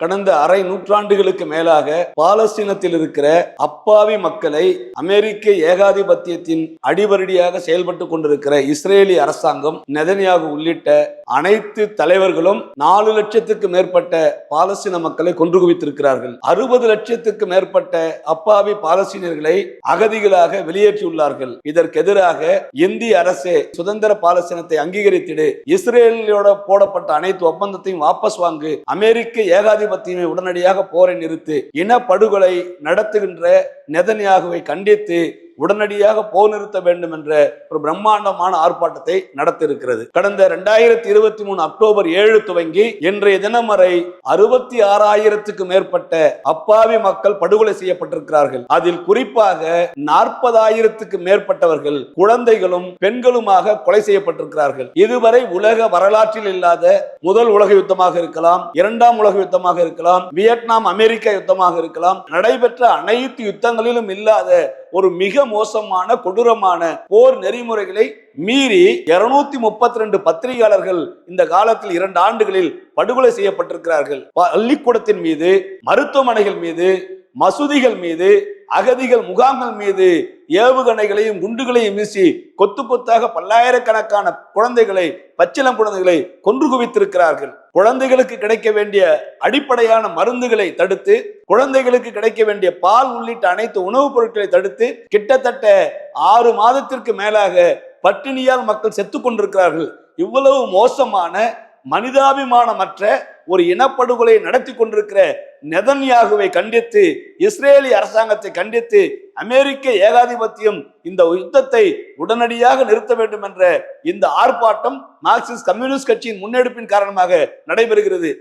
கடந்த அரை நூற்றாண்டுகளுக்கு மேலாக பாலஸ்தீனத்தில் இருக்கிற அப்பாவி மக்களை அமெரிக்க ஏகாதிபத்தியத்தின் அடிவருடியாக செயல்பட்டு கொண்டிருக்கிற இஸ்ரேலி அரசாங்கம் நெதன்யாகு உள்ளிட்ட அனைத்து தலைவர்களும் நாலு லட்சத்துக்கு மேற்பட்ட பாலஸ்தீன மக்களை கொன்று குவித்திருக்கிறார்கள் அறுபது லட்சத்துக்கு மேற்பட்ட அப்பாவி பாலஸ்தீனியர்களை அகதிகளாக வெளியேற்றியுள்ளார்கள். இதற்கு எதிராக இந்திய அரசே சுதந்திர பாலஸ்தீனத்தை அங்கீகரித்திடு இஸ்ரேலோட போடப்பட்ட அனைத்து ஒப்பந்தத்தையும் வாபஸ் வாங்கு அமெரிக்க ஏகாதிபத்தியமை உடனடியாக போரை நிறுத்து இனப்படுகொலை நடத்துகின்ற நெதன்யாகுவை கண்டித்து உடனடியாக போர் நிறுத்த வேண்டும் என்ற ஒரு பிரம்மாண்டமான ஆர்ப்பாட்டத்தை நடத்த இருக்கிறது கடந்த இரண்டாயிரத்தி இருபத்தி மூணு அக்டோபர் ஏழு துவங்கி இன்றைய தினம் வரை அறுபத்தி ஆறாயிரத்துக்கு மேற்பட்ட அப்பாவி மக்கள் படுகொலை செய்யப்பட்டிருக்கிறார்கள். அதில் குறிப்பாக நாற்பதாயிரத்துக்கு மேற்பட்டவர்கள் குழந்தைகளும் பெண்களுமாக கொலை செய்யப்பட்டிருக்கிறார்கள். இதுவரை உலக வரலாற்றில் இல்லாத முதல் உலக யுத்தமாக இருக்கலாம் இரண்டாம் உலக யுத்தமாக இருக்கலாம் வியட்நாம் அமெரிக்கா யுத்தமாக இருக்கலாம் நடைபெற்ற அனைத்து யுத்தங்களிலும் இல்லாத ஒரு மிக மோசமான கொடூரமான போர் நெறிமுறைகளை மீறி இருநூத்தி முப்பத்தி ரெண்டு பத்திரிகையாளர்கள் இந்த காலத்தில் இரண்டு ஆண்டுகளில் படுகொலை செய்யப்பட்டிருக்கிறார்கள். பள்ளிக்கூடத்தின் மீது மருத்துவமனைகள் மீது மசூதிகள் மீது அகதிகள் முகாம்கள் மீது ஏவுகணைகளையும் குண்டுகளையும் வீசி கொத்து கொத்தாக பல்லாயிரக்கணக்கான குழந்தைகளை பச்சிளம் குழந்தைகளை கொன்று குவித்திருக்கிறார்கள். குழந்தைகளுக்கு கிடைக்க வேண்டிய அடிப்படையான மருந்துகளை தடுத்து குழந்தைகளுக்கு கிடைக்க வேண்டிய பால் உள்ளிட்ட அனைத்து உணவுப் பொருட்களை தடுத்து கிட்டத்தட்ட ஆறு மாதத்திற்கு மேலாக பட்டினியால் மக்கள் செத்து கொண்டிருக்கிறார்கள். இவ்வளவு மோசமான மனிதாபிமானமற்ற ஒரு இனப்படுகொலை நடத்தி கொண்டிருக்கிற நெதன்யாகுவை கண்டித்து இஸ்ரேலி அரசாங்கத்தை கண்டித்து அமெரிக்க ஏகாதிபத்தியம் இந்த யுத்தத்தை உடனடியாக நிறுத்த வேண்டும் என்ற இந்த ஆர்ப்பாட்டம் மார்க்சிஸ்ட் கம்யூனிஸ்ட் கட்சியின் முன்னெடுப்பின் காரணமாக நடைபெறுகிறது.